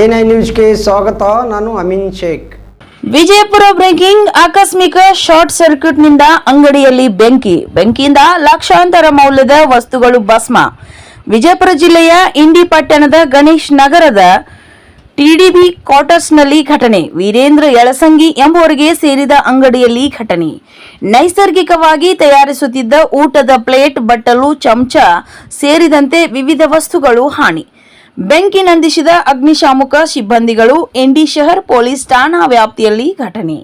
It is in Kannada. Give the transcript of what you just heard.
ಎನ್ ಐ ನ್ಯೂಸ್ಗೆ ಸ್ವಾಗತ, ನಾನು ಅಮಿನ್ ಶೇಖ್. ವಿಜಯಪುರ ಬ್ರೇಕಿಂಗ್, ಆಕಸ್ಮಿಕ ಶಾರ್ಟ್ ಸರ್ಕ್ಯೂಟ್ನಿಂದ ಅಂಗಡಿಯಲ್ಲಿ ಬೆಂಕಿ. ಬೆಂಕಿಯಿಂದ ಲಕ್ಷಾಂತರ ಮೌಲ್ಯದ ವಸ್ತುಗಳು ಭಸ್ಮ. ವಿಜಯಪುರ ಜಿಲ್ಲೆಯ ಇಂಡಿ ಪಟ್ಟಣದ ಗಣೇಶ್ ನಗರದ ಟಿಡಿಬಿ ಕ್ವಾರ್ಟರ್ಸ್ನಲ್ಲಿ ಘಟನೆ. ವೀರೇಂದ್ರ ಯಳಸಂಗಿ ಎಂಬುವರಿಗೆ ಸೇರಿದ ಅಂಗಡಿಯಲ್ಲಿ ಘಟನೆ. ನೈಸರ್ಗಿಕವಾಗಿ ತಯಾರಿಸುತ್ತಿದ್ದ ಊಟದ ಪ್ಲೇಟ್, ಬಟ್ಟಲು, ಚಮಚ ಸೇರಿದಂತೆ ವಿವಿಧ ವಸ್ತುಗಳು ಹಾನಿ. ಬೆಂಕಿ ನಂದಿಸಿದ ಅಗ್ನಿಶಾಮಕ ಸಿಬ್ಬಂದಿಗಳು ಎಂಡಿ ಶಹರ್ ಪೊಲೀಸ್ ಠಾಣಾ ವ್ಯಾಪ್ತಿಯಲ್ಲಿ ಘಟನೆ.